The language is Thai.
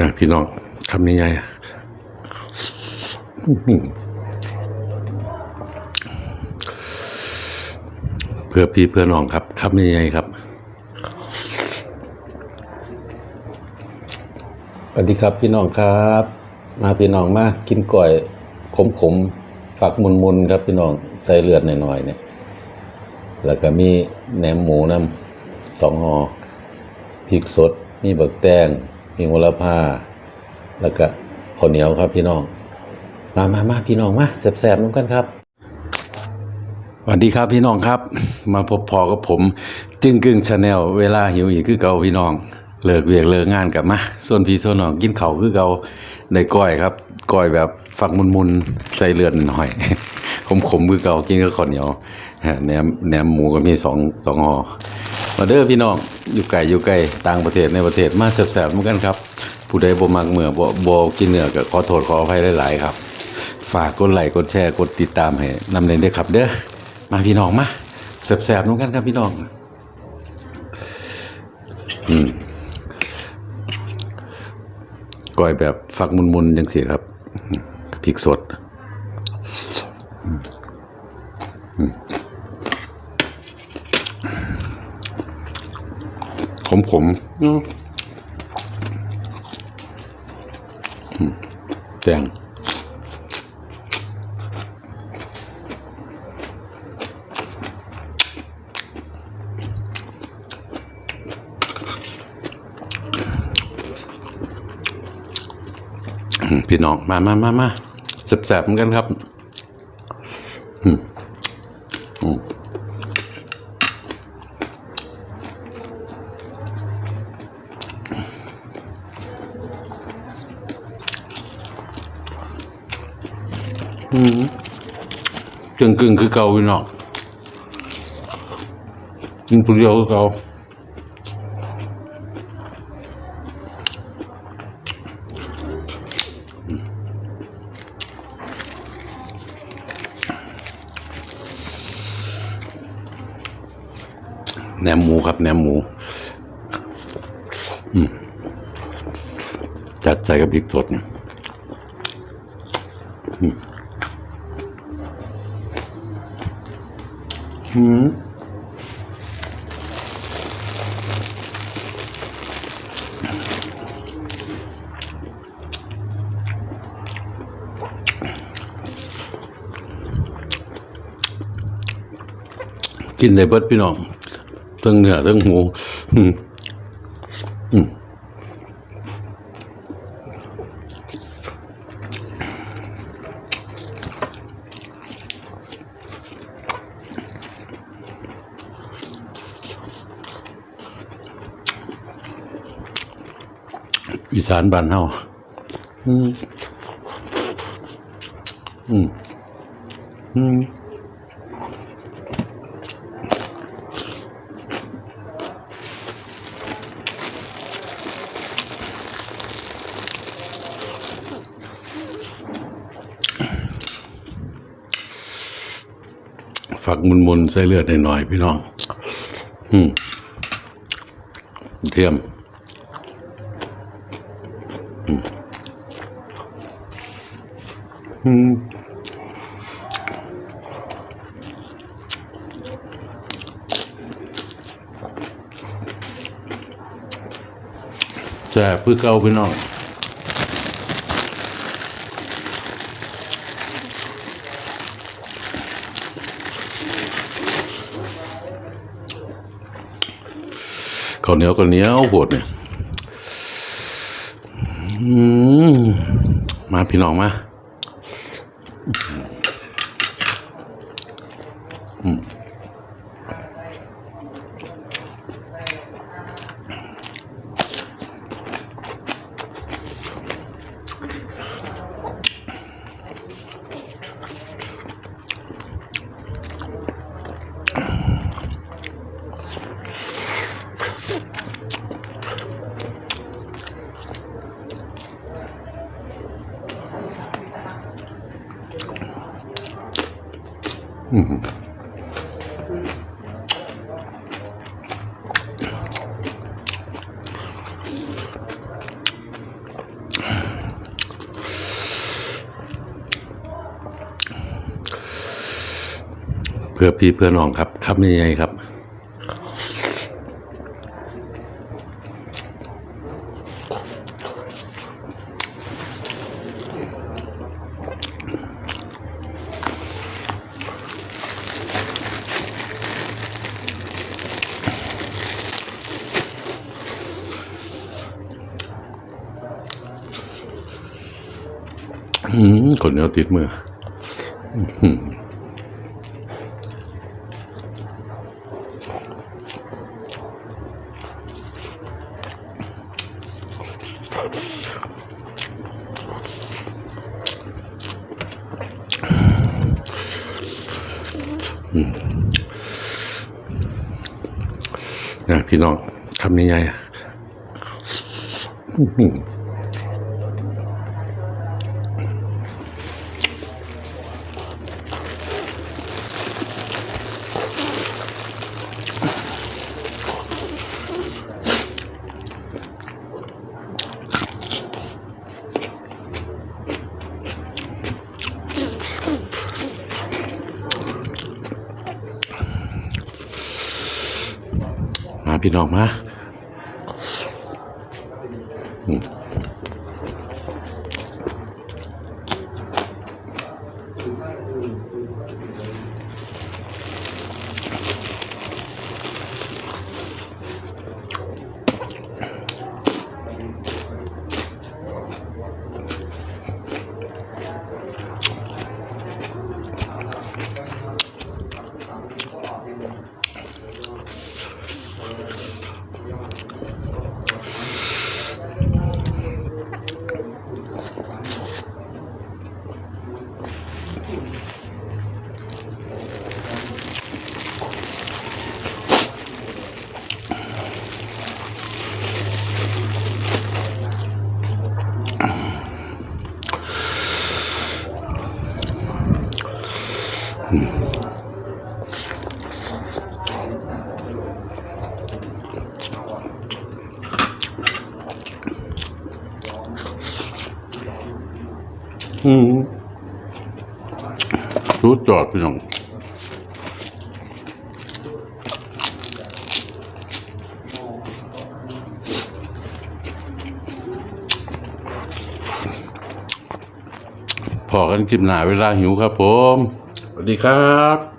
นะพี่น้องคำนี้ไงเพื่อพี่เพื่อน้องครับคำนี้ไงครับสวัสดีครับพี่น้องครับ มาพี่น้องมากินก่อยขมขมฝักมุนมุนครับพี่น้องใส่เลือดหน่อยๆเนี่ยแล้วก็มีแหนมหมูน้ำสองห่อพริกสด มีบักแตง มีโหระพาแล้วก็ข้าวเหนียวครับพี่น้อง มามามาพี่น้องมาแสบๆน้ำกันครับสวัสดีครับพี่น้องครับ มาพบพอกับผม จึงกึ่งชาแนลเวลาหิวอีกคือเก่าพี่น้องเลิกเวียกเลิกงานกลับมาส่วนพี่ส่วนน้องกินเข่าคือเก่าได้ก้อยครับก้อยแบบฝักมุนๆใส่เลือดหน่อยขมๆคือเก่ากินกับข้าวเหนียวแหนมแหนมหมูก็มีสองสองห่อ มาเด้อพี่น้องอยู่ไกลอยู่ไกลต่างประเทศในประเทศมาแสบๆเหมือนกันครับ ผู้ใดบ่มักเมื่อบ่บ่กินเนื้อก็ขอโทษขออภัยหลายๆครับ ฝากกดไลค์กดแชร์กดติดตามให้นำเนินด้วยครับเด้อมาพี่น้องมาแสบๆเหมือนกันครับพี่น้องอืมก้อยแบบฝักมุนๆจังสีครับพริกสด ขมขมๆแจงพี่น้องมามามามาแสบๆเหมือนกันครับ อืมอืม อืมกึ่งกึ่งคือเก่าพี่น้องกินผู้เดียวคือเก่าแหนมหมูครับแหนมหมู จัดใส่กับพริกสดเนี่ยหืมกินได้เบิดพี่น้องทั้งเนื้อทั้งหมู อืมอืมอีสานบ้านเฮาอืมอืมอืม ฝักมุนๆใส่เลือดหน่อยๆพี่น้อง อืมเทียมอืมแซ่บเพื่อเก่าพี่น้อง ข้าวเหนียวข้าวเหนียวโหดเนี่ยอืมมาพี่น้องมา เพื่อพี่เพื่อน้องครับ ครับยังไงครับ อืมคนเหนียติดมือนะพี่น้องทำยังไงอะอื้อหือ มา พี่น้องมา อืมรู้จอดพี่น้องพอกันคลิปหนาเวลาหิวครับผม สวัสดีครับ